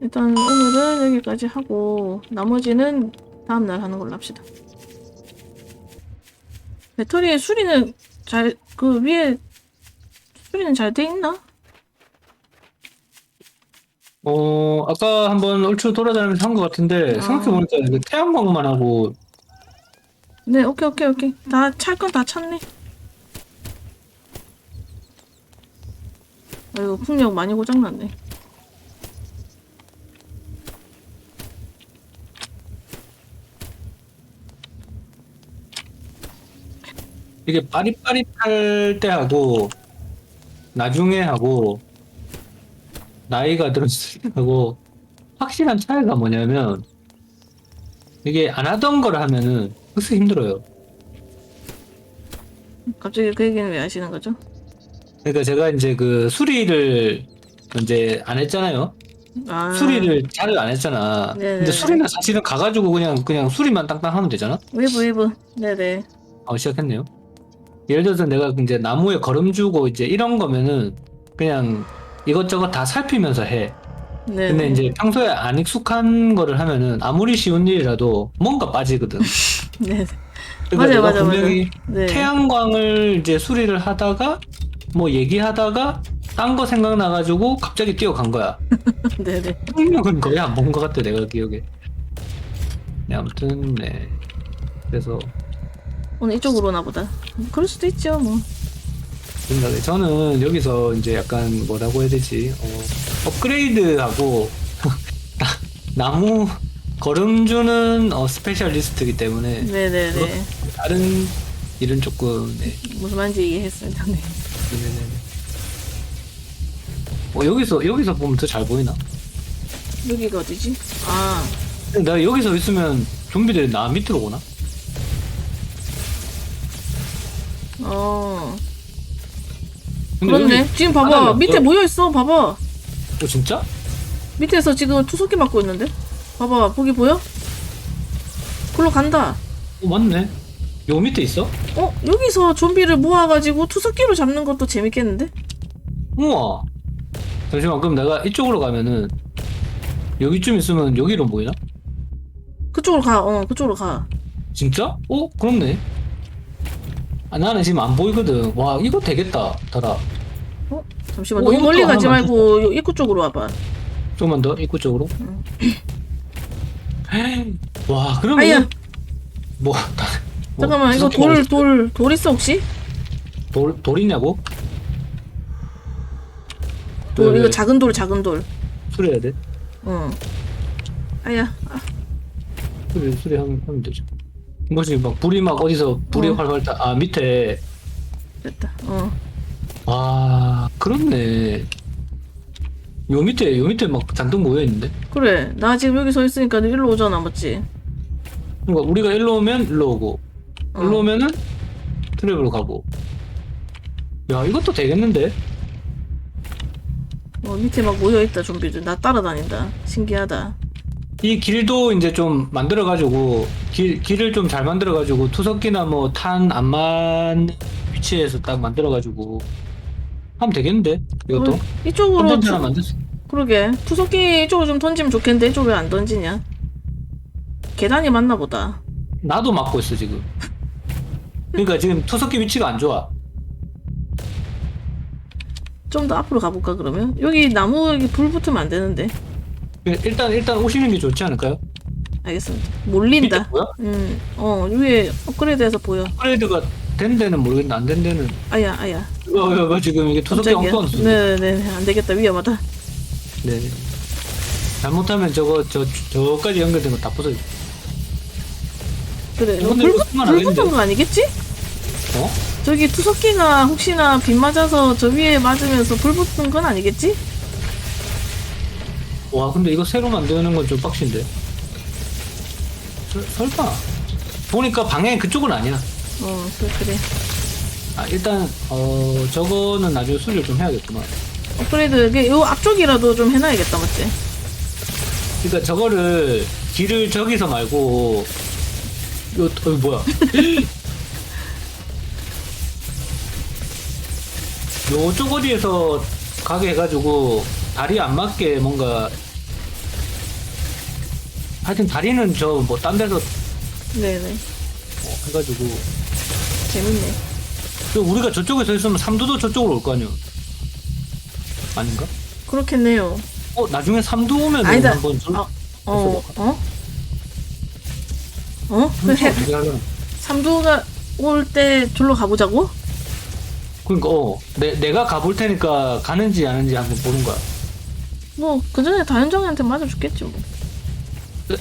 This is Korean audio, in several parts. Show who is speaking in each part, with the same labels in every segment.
Speaker 1: 일단 오늘은 여기까지 하고 나머지는 다음날 하는 걸로 합시다. 배터리의 수리는 잘 그 위에 수리는 잘 돼 있나?
Speaker 2: 어, 아까 한번 얼추 돌아다니면서 한 것 같은데,
Speaker 1: 아.
Speaker 2: 생각해보니까 이게 태양광만 하고,
Speaker 1: 네, 오케이 오케이 오케이. 다 찰 건 다 찼네. 아이고 풍력 많이 고장났네.
Speaker 2: 이게 빠릿빠릿할 때 하고, 나중에 하고, 나이가 들었을 때 하고, 확실한 차이가 뭐냐면, 이게 안 하던 걸 하면은, 흑수 힘들어요.
Speaker 1: 갑자기 그 얘기는 왜 하시는 거죠?
Speaker 2: 그러니까 제가 이제 그 수리를 이제 안 했잖아요.
Speaker 1: 아,
Speaker 2: 수리를 잘 안 했잖아.
Speaker 1: 네네네.
Speaker 2: 근데 수리는 사실은 가가지고 그냥 그냥 수리만 땅땅 하면 되잖아.
Speaker 1: 웨브 웨브. 네네.
Speaker 2: 어 시작했네요. 예를 들어서 내가 이제 나무에 거름 주고 이제 이런 거면은 그냥 이것저것 다 살피면서 해.
Speaker 1: 네.
Speaker 2: 근데 이제 평소에 안 익숙한 거를 하면은 아무리 쉬운 일이라도 뭔가 빠지거든.
Speaker 1: 네.
Speaker 2: 그러니까
Speaker 1: 맞아요, 맞아요,
Speaker 2: 분명히
Speaker 1: 네.
Speaker 2: 태양광을 이제 수리를 하다가 뭐 얘기하다가 딴 거 생각나가지고 갑자기 뛰어간 거야.
Speaker 1: 네네.
Speaker 2: 폭력은 거의 안 본 것 같아 내가 기억에. 네 아무튼 네. 그래서
Speaker 1: 오늘 이쪽으로 오나 보다. 그럴 수도 있죠, 뭐.
Speaker 2: 생각에 저는 여기서 이제 약간 뭐라고 해야 되지? 어, 업그레이드하고 나- 나무 걸음 주는 어, 스페셜리스트이기 때문에
Speaker 1: 네네네.
Speaker 2: 다른 일은 조금 네.
Speaker 1: 무슨 말인지 이해했습니다. 네.
Speaker 2: 네네네. 어 여기서 여기서 보면 더 잘 보이나?
Speaker 1: 여기가 어디지? 아,
Speaker 2: 근데 내가 여기서 있으면 좀비들이 나 밑으로 오나?
Speaker 1: 어.
Speaker 2: 근데
Speaker 1: 그렇네.
Speaker 2: 여기
Speaker 1: 지금 봐봐.
Speaker 2: 하나는
Speaker 1: 밑에
Speaker 2: 없어.
Speaker 1: 모여 있어. 봐봐.
Speaker 2: 어 진짜?
Speaker 1: 밑에서 지금 투석기 맞고 있는데? 봐봐. 거기 보여? 글로 간다.
Speaker 2: 어 맞네. 요 밑에 있어?
Speaker 1: 어? 여기서 좀비를 모아가지고 투석기로 잡는 것도 재밌겠는데?
Speaker 2: 우와. 잠시만 그럼 내가 이쪽으로 가면은 여기쯤 있으면 여기로 보이나?
Speaker 1: 그쪽으로 가. 어, 그쪽으로 가.
Speaker 2: 진짜? 어 그렇네. 아 나는 지금 안 보이거든. 와 이거 되겠다. 달아.
Speaker 1: 어? 잠시만.
Speaker 2: 어,
Speaker 1: 너무
Speaker 2: 이것도
Speaker 1: 멀리 가지 말고 요 입구 쪽으로 와봐.
Speaker 2: 조금만 더 입구 쪽으로.
Speaker 1: 응.
Speaker 2: 와 그러면
Speaker 1: 아야.
Speaker 2: 뭐, 다- 뭐
Speaker 1: 잠깐만. 이거
Speaker 2: 무섭게
Speaker 1: 돌, 돌, 돌 있어 혹시?
Speaker 2: 돌, 돌 있냐고?
Speaker 1: 돌,
Speaker 2: 왜,
Speaker 1: 이거
Speaker 2: 왜?
Speaker 1: 작은 돌, 작은 돌.
Speaker 2: 수리해야 돼?
Speaker 1: 어. 아야. 아,
Speaker 2: 수리, 수리하면 하면 되죠. 뭐지, 막, 불이 막 어디서, 불이
Speaker 1: 어.
Speaker 2: 활활 타, 아, 밑에.
Speaker 1: 됐다. 어.
Speaker 2: 아, 그렇네. 요 밑에, 요 밑에 막 잔뜩 모여 있는데?
Speaker 1: 그래. 나 지금 여기 서 있으니까 너 일로 오잖아. 맞지?
Speaker 2: 그러니까 우리가 일로 오면 일로 오고,
Speaker 1: 어.
Speaker 2: 일로 오면은 트랩으로 가고. 야, 이것도 되겠는데?
Speaker 1: 어, 밑에 막 모여 있다, 좀비들. 나 따라다닌다. 신기하다.
Speaker 2: 이 길도 이제 좀 만들어가지고, 길, 길을 좀 잘 만들어가지고, 투석기나 뭐, 탄 안 맞는 위치에서 딱 만들어가지고, 하면 되겠는데? 이것도?
Speaker 1: 어, 이쪽으로.
Speaker 2: 컨텐츠 하나
Speaker 1: 투,
Speaker 2: 만들었어.
Speaker 1: 그러게. 투석기 이쪽으로 좀 던지면 좋겠는데, 이쪽 왜 안 던지냐? 계단이 맞나 보다.
Speaker 2: 나도 막고 있어, 지금. 그러니까 지금 투석기 위치가 안 좋아.
Speaker 1: 좀 더 앞으로 가볼까, 그러면? 여기 나무, 여기 불 붙으면 안 되는데.
Speaker 2: 일단, 일단 오시는 게 좋지 않을까요?
Speaker 1: 알겠습니다. 몰린다.
Speaker 2: 뭐야?
Speaker 1: 음, 어, 위에 업그레이드해서 보여.
Speaker 2: 업그레이드가 된 데는 모르겠는데, 안 된 데는.
Speaker 1: 아야, 아야.
Speaker 2: 이거, 이거, 이거 지금 이게 투석기
Speaker 1: 깜짝이야.
Speaker 2: 엉뚱한 수.
Speaker 1: 네네네. 안 되겠다. 위험하다.
Speaker 2: 네. 잘못하면 저거, 저, 저까지 연결된 거 다 부서져.
Speaker 1: 그래.
Speaker 2: 이거
Speaker 1: 붙-
Speaker 2: 쓰면 불안
Speaker 1: 붙은
Speaker 2: 되는데.
Speaker 1: 거 아니겠지?
Speaker 2: 어?
Speaker 1: 저기 투석기가 혹시나 빗 맞아서 저 위에 맞으면서 불 붙은 건 아니겠지?
Speaker 2: 와, 근데 이거 새로 만드는 건 좀 빡신데. 설- 설마. 보니까 방향이 그쪽은 아니야.
Speaker 1: 어, 그래, 그래.
Speaker 2: 아, 일단, 어, 저거는 나중에 수리를 좀 해야겠구나.
Speaker 1: 업그레이드, 이게 요 앞쪽이라도 좀 해놔야겠다, 맞지?
Speaker 2: 그러니까 저거를 길을 저기서 말고 이거 어, 이거 뭐야? 요쪽 어디에서 가게 해가지고 다리 안 맞게 뭔가 하여튼 다리는 저 뭐 딴 데서
Speaker 1: 네네.
Speaker 2: 뭐 해가지고
Speaker 1: 재밌네.
Speaker 2: 또 우리가 저쪽에 서 있으면 삼두도 저쪽으로 올 거 아니야 아닌가?
Speaker 1: 그렇겠네요.
Speaker 2: 어 나중에 삼두 오면
Speaker 1: 아니다.
Speaker 2: 한번 저,
Speaker 1: 어, 어, 어? 어? 그 해,
Speaker 2: 하려나?
Speaker 1: 삼두가 올때 절로 가보자고?
Speaker 2: 그러니까 어 내, 내가 가볼 테니까 가는지 아는지 한번 보는 거야
Speaker 1: 뭐, 그 전에 다현정이한테 맞아 죽겠지, 뭐.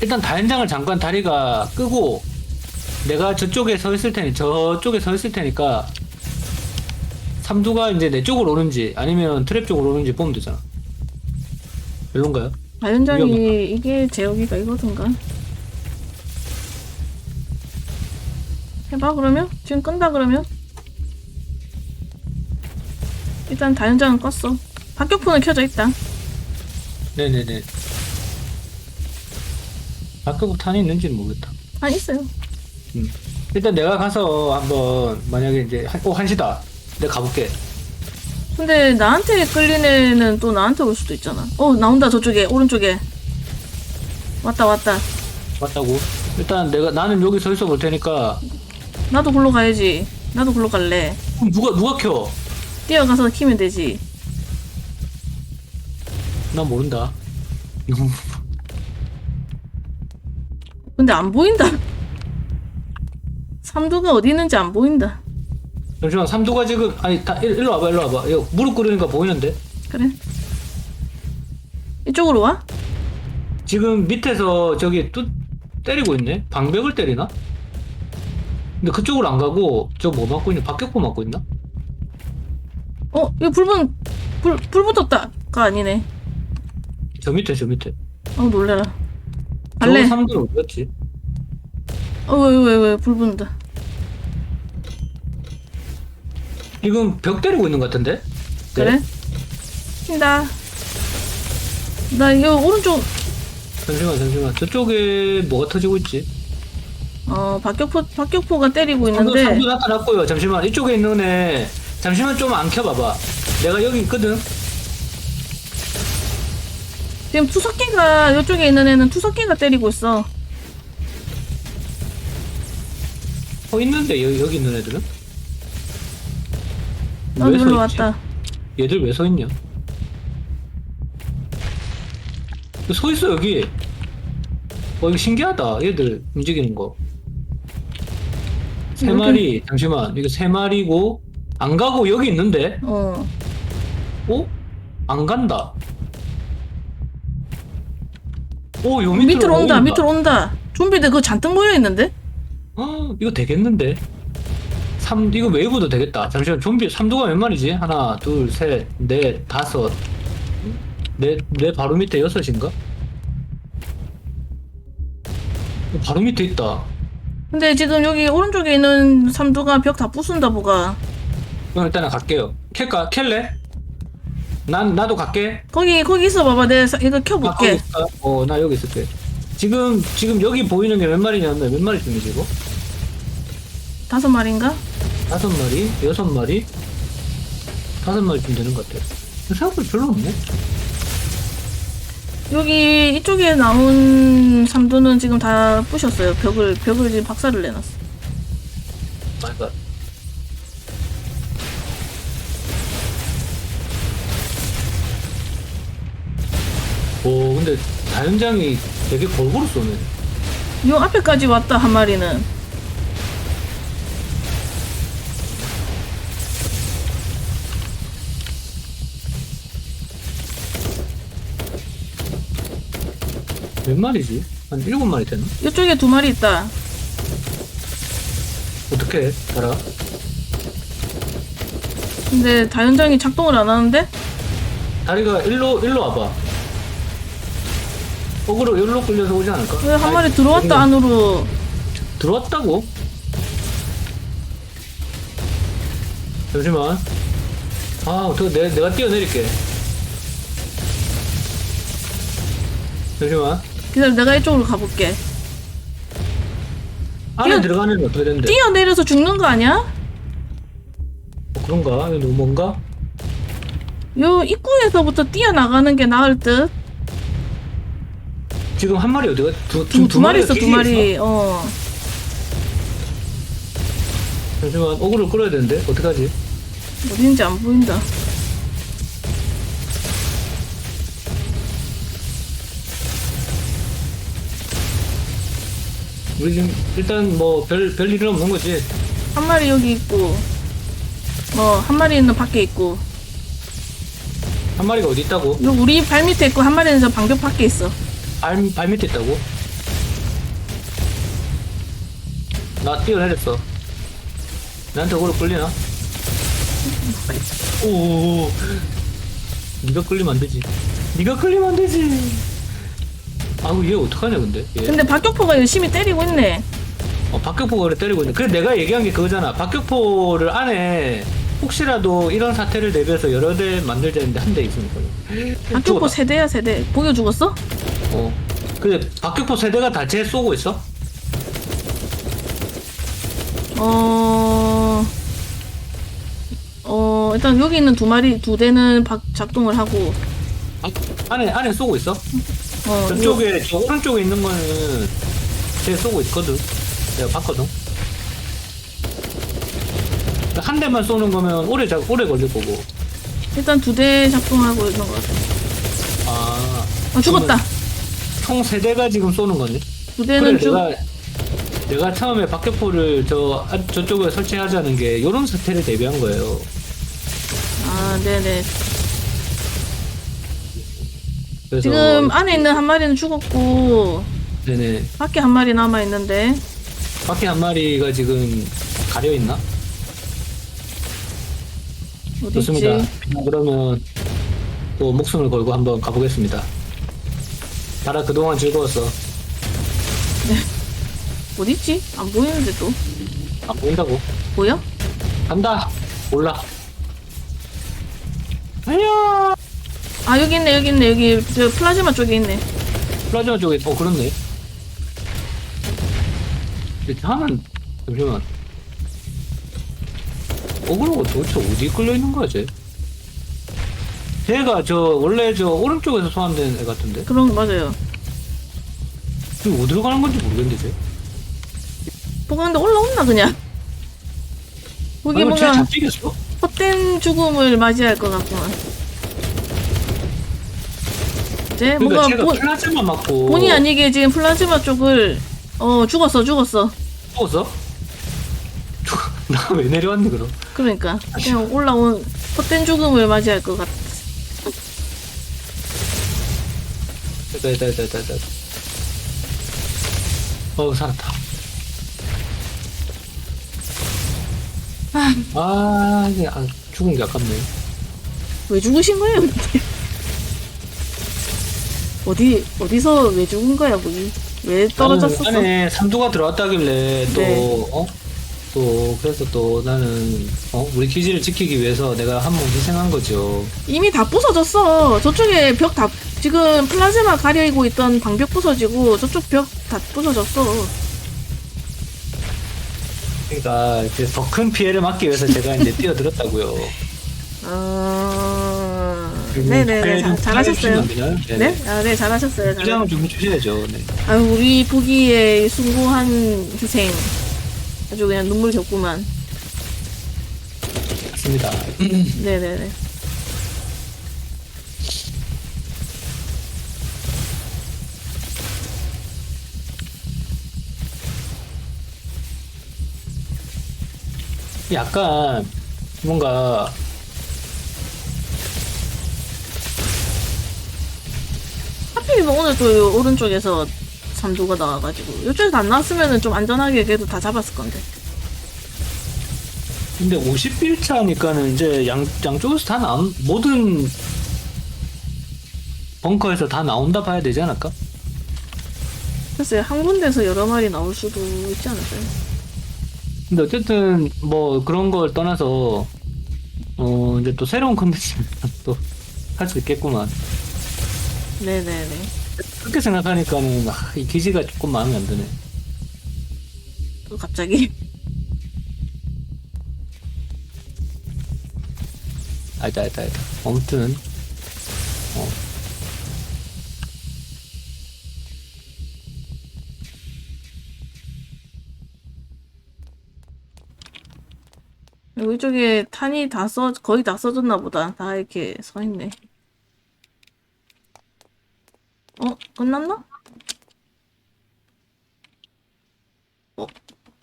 Speaker 2: 일단 다현장을 잠깐 다리가 끄고 내가 저쪽에 서 있을 테니 저쪽에 서 있을 테니까 삼두가 이제 내 쪽으로 오는지 아니면 트랩 쪽으로 오는지 보면 되잖아 별론가요?
Speaker 1: 다현정이
Speaker 2: 위험하다.
Speaker 1: 이게 제 여기가 이거든가? 해봐, 그러면? 지금 끈다, 그러면? 일단 다현장은 껐어. 박격포는 켜져 있다.
Speaker 2: 네네네 아까부 탄이 있는지는 모르겠다
Speaker 1: 아, 있어요.
Speaker 2: 음. 일단 내가 가서 한번 만약에 이제 한, 어 한시다 내가 가볼게
Speaker 1: 근데 나한테 끌린 애는 또 나한테 올 수도 있잖아. 어, 나온다, 저쪽에, 오른쪽에. 왔다, 왔다.
Speaker 2: 맞다고 일단 내가 나는 여기 서 있어 볼 테니까
Speaker 1: 나도 글로 가야지. 나도 글로 갈래.
Speaker 2: 그럼 누가 누가 켜?
Speaker 1: 뛰어가서 키면 되지.
Speaker 2: 난 모른다
Speaker 1: 근데 안 보인다. 삼두가 어디 있는지 안 보인다.
Speaker 2: 잠시만 삼두가 지금 아니 다 일, 일로 와봐 일로 와봐 이거 무릎 꿇으니까 보이는데
Speaker 1: 그래. 이쪽으로 와?
Speaker 2: 지금 밑에서 저기 또 때리고 있네 방벽을 때리나? 근데 그쪽으로 안 가고 저 뭐 맞고 있냐 박격포 맞고 있나?
Speaker 1: 어, 이거 불분, 불, 불 붙었다가 아니네.
Speaker 2: 저 밑에 저 밑에
Speaker 1: 어, 놀래라.
Speaker 2: 저
Speaker 1: 갈래?
Speaker 2: 삼두는 어디 갔지?
Speaker 1: 어, 왜, 왜, 왜, 불 붙는다.
Speaker 2: 지금 벽 때리고 있는 것 같은데?
Speaker 1: 그래? 튄다. 나 이거 오른쪽,
Speaker 2: 잠시만 잠시만 저쪽에 뭐가 터지고 있지?
Speaker 1: 어, 박격포, 박격포가 때리고 있는데.
Speaker 2: 삼두 나타났고요 잠시만 이쪽에 있는 애 잠시만 좀 안 켜봐봐 내가 여기 있거든
Speaker 1: 지금 투석기가, 이쪽에 있는 애는 투석기가 때리고 있어.
Speaker 2: 어 있는데 여기, 여기 있는 애들은? 나왜서
Speaker 1: 놀러
Speaker 2: 있지?
Speaker 1: 왔다.
Speaker 2: 얘들 왜 서 있냐? 서 있어 여기. 어 이거 신기하다. 얘들 움직이는 거. 세
Speaker 1: 여기-
Speaker 2: 마리. 잠시만. 이거 세 마리고 안 가고 여기 있는데?
Speaker 1: 어.
Speaker 2: 어? 안 간다. 오, 요 밑으로,
Speaker 1: 밑으로 온다. 밑으로 온다. 좀비들 그거 잔뜩 모여 있는데?
Speaker 2: 어, 이거 되겠는데? 삼 이거 웨이브도 되겠다. 잠시만, 좀비 삼두가 몇 마리지? 하나, 둘, 셋, 넷, 다섯. 내, 내 바로 밑에 여섯인가? 어, 바로 밑에 있다.
Speaker 1: 근데 지금 여기 오른쪽에 있는 삼두가 벽 다 부순다 보가.
Speaker 2: 그럼 일단은 갈게요. 캘까? 캘래? 난, 나도 갈게.
Speaker 1: 거기 거기 있어 봐봐. 내가 사- 이거
Speaker 2: 아, 거기
Speaker 1: 켜볼게.
Speaker 2: 있을까? 어, 나 여기 있을게. 지금, 지금 여기 보이는 게 몇 마리냐면, 몇 마리쯤이지, 이거?
Speaker 1: 다섯 마리인가?
Speaker 2: 다섯 마리, 여섯 마리, 다섯 마리쯤 되는 것 같아. 생각보다 별로 없네.
Speaker 1: 여기 이쪽에 나온 삼두는 지금 다 부셨어요. 벽을 벽을 지금 박살을 내놨어.
Speaker 2: 근데 다현장이 되게 골고루 쏘네.
Speaker 1: 요 앞에까지 왔다 한 마리는.
Speaker 2: 몇 마리지? 한 일곱 마리 되나?
Speaker 1: 이쪽에 두 마리 있다.
Speaker 2: 어떻게 달아?
Speaker 1: 근데 다연장이 작동을 안 하는데?
Speaker 2: 다리가 일로, 일로 와봐. 어그로 일로 끌려서 오지 않을까?
Speaker 1: 왜 한 마리 들어왔다 안으로.
Speaker 2: 들어왔다고? 잠시만. 아, 어떻게 내, 내가 뛰어내릴게. 잠시만.
Speaker 1: 기다려 내가 이쪽으로 가볼게.
Speaker 2: 안에
Speaker 1: 뛰어-
Speaker 2: 들어가는 게 어떻게 되는데?
Speaker 1: 뛰어내려서 죽는 거 아니야?
Speaker 2: 어, 그런가? 이거 뭔가?
Speaker 1: 요 입구에서부터 뛰어나가는 게 나을 듯.
Speaker 2: 지금 한 마리 어디가? 두,
Speaker 1: 두,
Speaker 2: 지금
Speaker 1: 두 마리 있어, 두 마리. 어.
Speaker 2: 잠시만 어그를 끌어야 되는데 어떡하지?
Speaker 1: 어딘지 안 보인다.
Speaker 2: 우리 지금 일단 뭐 별 별 일은 없는 거지.
Speaker 1: 한 마리 여기 있고, 뭐, 한 마리는 밖에 있고,
Speaker 2: 한 마리가 어디 있다고?
Speaker 1: 요 우리 발 밑에 있고, 한 마리는 저 방벽 밖에 있어.
Speaker 2: 발, 발 밑에 있다고? 나 뛰어내렸어. 나한테 어그로 끌리나? 오, 네가 끌리면 안 되지. 네가 끌리면 안 되지. 아우 얘 어떡하냐 근데. 얘.
Speaker 1: 근데 박격포가 열심히 때리고 있네.
Speaker 2: 어, 박격포를 때리고 있는데 그래 내가 얘기한 게 그거잖아 박격포를 안에 혹시라도 이런 사태를 대비해서 여러 대 만들자는데 한 대 있으니까
Speaker 1: 박격포
Speaker 2: 죽었다.
Speaker 1: 세대야, 세대. 보여 죽었어?
Speaker 2: 어 근데 박격포 세대가 다 쟤 쏘고 있어?
Speaker 1: 어, 어, 일단 여기 있는 두 마리, 두 대는 박, 작동을 하고,
Speaker 2: 아, 안에 안에 쏘고 있어?
Speaker 1: 어,
Speaker 2: 저쪽에 저 오른쪽에 있는 거는 쟤 쏘고 있거든 내가 봤거든 한 대만 쏘는 거면 오래 자, 오래 걸릴 거고
Speaker 1: 일단 두 대 작동하고 있는 것 같아.
Speaker 2: 아
Speaker 1: 어, 죽었다.
Speaker 2: 총 세 대가 지금 쏘는 거네
Speaker 1: 두 대는
Speaker 2: 그래
Speaker 1: 죽,
Speaker 2: 내가 내가 처음에 박격포를 저 아, 저쪽에 설치하자는 게 이런 사태를 대비한 거예요.
Speaker 1: 아, 네네.
Speaker 2: 그래서
Speaker 1: 지금 안에 있는 한 마리는 죽었고,
Speaker 2: 네네
Speaker 1: 밖에 한 마리 남아 있는데,
Speaker 2: 바퀴 한 마리가 지금 가려 있나?
Speaker 1: 어디
Speaker 2: 좋습니다. 그러면 또 목숨을 걸고 한번 가보겠습니다. 나라 그동안 즐거웠어.
Speaker 1: 어디 있지? 안 보이는데 또.
Speaker 2: 안 보인다고?
Speaker 1: 보여?
Speaker 2: 간다. 올라. 아야.
Speaker 1: 아, 여기 있네, 여기 있네, 여기, 저 플라즈마 쪽에 있네.
Speaker 2: 플라즈마 쪽에 어 그렇네. 하면 잠시만. 어그로가 도대체 어디 끌려 있는 거야 쟤? 쟤가 저 원래 저 오른쪽에서 소환된 애 같은데?
Speaker 1: 그런, 맞아요.
Speaker 2: 지금 어디로 가는 건지 모르겠는데 쟤?
Speaker 1: 근데 올라온나, 그냥. 거기
Speaker 2: 아니면 쟤
Speaker 1: 뭔가
Speaker 2: 잡히겠어?
Speaker 1: 헛된 죽음을 맞이할 것 같구만. 쟤
Speaker 2: 그러니까
Speaker 1: 뭔가
Speaker 2: 쟤가
Speaker 1: 본,
Speaker 2: 플라즈마 맞고
Speaker 1: 본의 아니게 지금 플라즈마 쪽을, 어, 죽었어, 죽었어.
Speaker 2: 죽었어? 나 왜 내려왔니 그럼?
Speaker 1: 그러니까. 그냥 올라온 헛된 죽음을 맞이할 것 같아.
Speaker 2: 됐다 됐다 됐다 됐다 어 살았다
Speaker 1: 아,
Speaker 2: 아 이게 아, 죽은 게 아깝네
Speaker 1: 왜 죽으신 거예요, 근데? 어디, 어디서 왜 죽은 거야, 거기? 왜 떨어졌었어?
Speaker 2: 나는 안에 삼두가 들어왔다길래 또
Speaker 1: 네.
Speaker 2: 어? 또 그래서 또 나는 어? 우리 기지를 지키기 위해서 내가 한 몸 희생한 거죠
Speaker 1: 이미 다 부서졌어. 저쪽에 벽 다, 지금 플라즈마 가리고 있던 방벽 부서지고, 저쪽 벽 다 부서졌어.
Speaker 2: 그러니까 이제 더 큰 피해를 막기 위해서 제가 이제 뛰어들었다고요
Speaker 1: 아,
Speaker 2: 그리고
Speaker 1: 네네네.
Speaker 2: 피해 좀
Speaker 1: 잘, 잘하셨어요.
Speaker 2: 되나요?
Speaker 1: 네? 아, 네, 잘하셨어요. 잘
Speaker 2: 포장을 좀 해주셔야죠 네.
Speaker 1: 아유, 우리 보기에 숭고한 희생. 아주 그냥 눈물 겹구만.
Speaker 2: 맞습니다
Speaker 1: 네네네.
Speaker 2: 약간 뭔가
Speaker 1: 하필이면 오늘 또요 오른쪽에서 삼두가 나와가지고. 이쪽에서 안 나왔으면은 좀 안전하게 그래도 다 잡았을 건데.
Speaker 2: 근데 51차니까는 이제 양, 양쪽에서 다 나온 모든 벙커에서 다 나온다 봐야 되지 않을까?
Speaker 1: 글쎄요, 한 군데서 여러 마리 나올 수도 있지 않을까요?
Speaker 2: 근데 어쨌든 뭐 그런 걸 떠나서 어 이제 또 새로운 컨텐츠 또할 수 있겠구만
Speaker 1: 네네네.
Speaker 2: 그렇게 생각하니까는 아, 이 기지가 조금 마음에 안 드네
Speaker 1: 또 갑자기.
Speaker 2: 알다 알다 알다 아무튼 어
Speaker 1: 여기 쪽에 탄이 다 써, 거의 다 써졌나 보다. 다 이렇게 서 있네. 어, 끝났나? 어,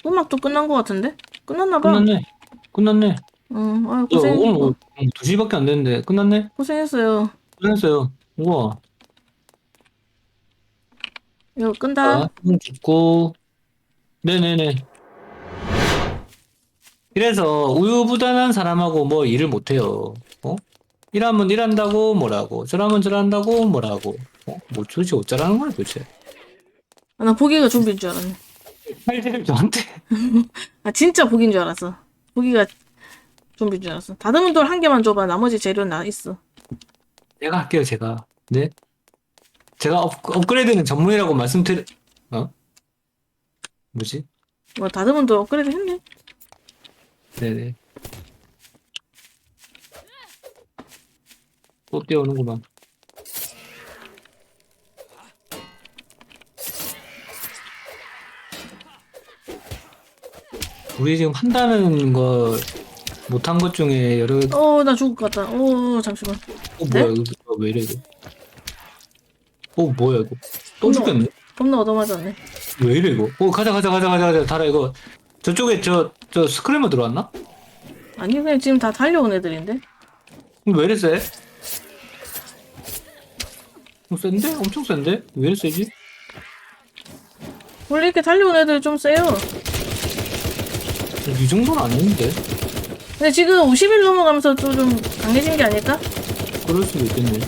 Speaker 1: 음악도 끝난 것 같은데? 끝났나 봐.
Speaker 2: 끝났네. 끝났네.
Speaker 1: 응, 아유,
Speaker 2: 야,
Speaker 1: 고생,
Speaker 2: 오늘 뭐 2시밖에 안 됐는데 끝났네?
Speaker 1: 고생했어요.
Speaker 2: 끝났어요. 우와.
Speaker 1: 이거 끈다.
Speaker 2: 자, 좀 죽고. 네네네. 이래서 우유부단한 사람하고 뭐 일을 못해요. 어? 일하면 일한다고 뭐라고, 저라면 저란다고 뭐라고. 어? 뭐 도대체 어쩌라는 거야 도대체.
Speaker 1: 아, 나 보기가 준비인 줄 알았네.
Speaker 2: 할일 저한테.
Speaker 1: 아, 진짜 보기인 줄 알았어. 보기가 준비인 줄 알았어. 다듬은 돌 한 개만 줘봐. 나머지 재료는 나 있어.
Speaker 2: 제가 할게요 제가. 네. 제가 업, 업그레이드는 전문이라고 말씀드려. 어? 뭐지?
Speaker 1: 뭐, 다듬은 돌 업그레이드 했네.
Speaker 2: 네네. 또 뛰어오는구만. 우리 지금 한다는 거 못한 것 중에 여러
Speaker 1: 어, 나 죽을 것 같다. 어, 잠시만.
Speaker 2: 어 뭐야 이거 왜 이래 이거 어 뭐야 이거 또 죽겠네
Speaker 1: 겁나 얻어맞았네.
Speaker 2: 왜 이래 이거 어 가자 가자 가자 가자 가자 달아 이거 저쪽에 저 저 스크래머 들어왔나
Speaker 1: 아니, 그냥 지금 다 달려온 애들인데?
Speaker 2: 왜 이래 세? 어, 센데? 엄청 센데? 왜 이래 세지?
Speaker 1: 원래 이렇게 달려온 애들 좀 세요.
Speaker 2: 이 정도는 아닌데?
Speaker 1: 근데 지금 50일 넘어가면서 또 좀 강해진 게 아닐까?
Speaker 2: 그럴 수도 있겠네.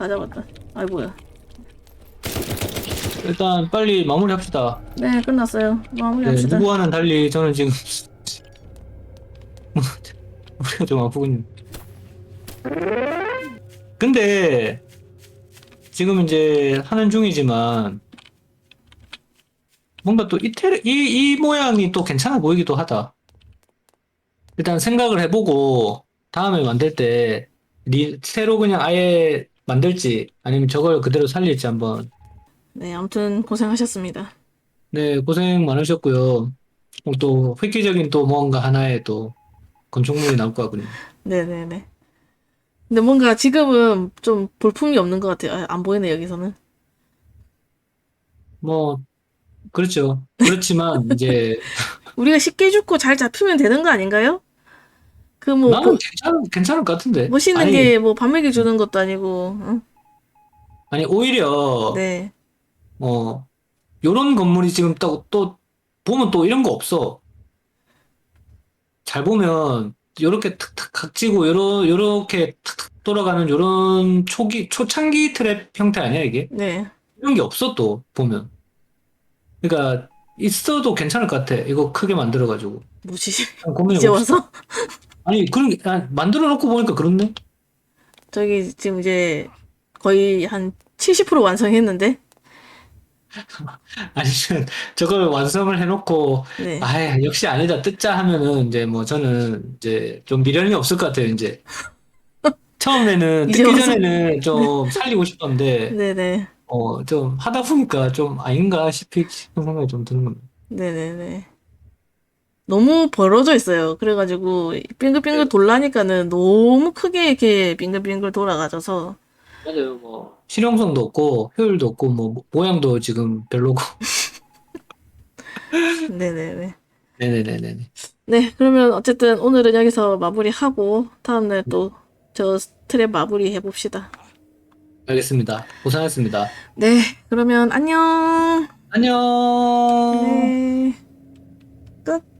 Speaker 1: 맞아, 맞다. 아이고야.
Speaker 2: 일단 빨리 마무리합시다.
Speaker 1: 네, 끝났어요.
Speaker 2: 네,
Speaker 1: 마무리합시다.
Speaker 2: 누구와는 달리 저는 지금 우리가 좀 아프군요. 근데 지금 이제 하는 중이지만 뭔가 또 이태 이, 이 모양이 또 괜찮아 보이기도 하다. 일단 생각을 해보고 다음에 만들 때 리, 새로 그냥 아예 만들지 아니면 저걸 그대로 살릴지 한번
Speaker 1: 네, 아무튼 고생하셨습니다.
Speaker 2: 네, 고생 많으셨고요. 어, 또 획기적인 또 뭔가 하나의 또 건축물이 나올 것 같군요.
Speaker 1: 네네네. 근데 뭔가 지금은 좀 볼품이 없는 것 같아요. 아, 안 보이네, 여기서는.
Speaker 2: 뭐 그렇죠. 그렇지만 이제
Speaker 1: 우리가 쉽게 죽고 잘 잡히면 되는 거 아닌가요? 그 뭐,
Speaker 2: 나는 괜찮 괜찮을 것 같은데.
Speaker 1: 멋있는
Speaker 2: 아니,
Speaker 1: 게뭐 반맥이 주는 것도 아니고, 응?
Speaker 2: 아니 오히려
Speaker 1: 네.
Speaker 2: 어 요런 건물이 지금 또, 또 보면 또 이런 거 없어. 잘 보면 요렇게 탁탁 각지고 요러 요렇게 탁탁 돌아가는 요런 초기 초창기 트랩 형태 아니야 이게?
Speaker 1: 네.
Speaker 2: 이런 게 없어 또 보면. 그러니까 있어도 괜찮을 것 같아. 이거 크게 만들어가지고.
Speaker 1: 뭐지? 이제
Speaker 2: 봅시다.
Speaker 1: 와서?
Speaker 2: 아니 그런 게 아, 만들어 놓고 보니까 그렇네.
Speaker 1: 저기 지금 이제 거의 한 70% 완성했는데?
Speaker 2: 아니면 저걸 완성을 해놓고
Speaker 1: 네.
Speaker 2: 아 역시 아니다 뜯자 하면은 이제 뭐 저는 이제 좀 미련이 없을 것 같아요 이제. 처음에는
Speaker 1: 이제
Speaker 2: 뜯기
Speaker 1: 와서.
Speaker 2: 전에는 좀 살리고 싶었는데
Speaker 1: 네네.
Speaker 2: 어 좀 하다 보니까 좀 아닌가 싶은 생각이 좀 드는 겁니다.
Speaker 1: 네네네. 너무 벌어져 있어요. 그래가지고 빙글빙글 돌라니까는 너무 크게 이렇게 빙글빙글 돌아가져서
Speaker 2: 맞아요 뭐 실용성도 없고 효율도 없고 뭐 모양도 지금 별로고.
Speaker 1: 네네네.
Speaker 2: 네네네네.
Speaker 1: 네, 그러면 어쨌든 오늘은 여기서 마무리하고 다음날 또저 스트랩 마무리 해봅시다.
Speaker 2: 알겠습니다. 고생하셨습니다.
Speaker 1: 네, 그러면 안녕.
Speaker 2: 안녕.
Speaker 1: 네. 끝.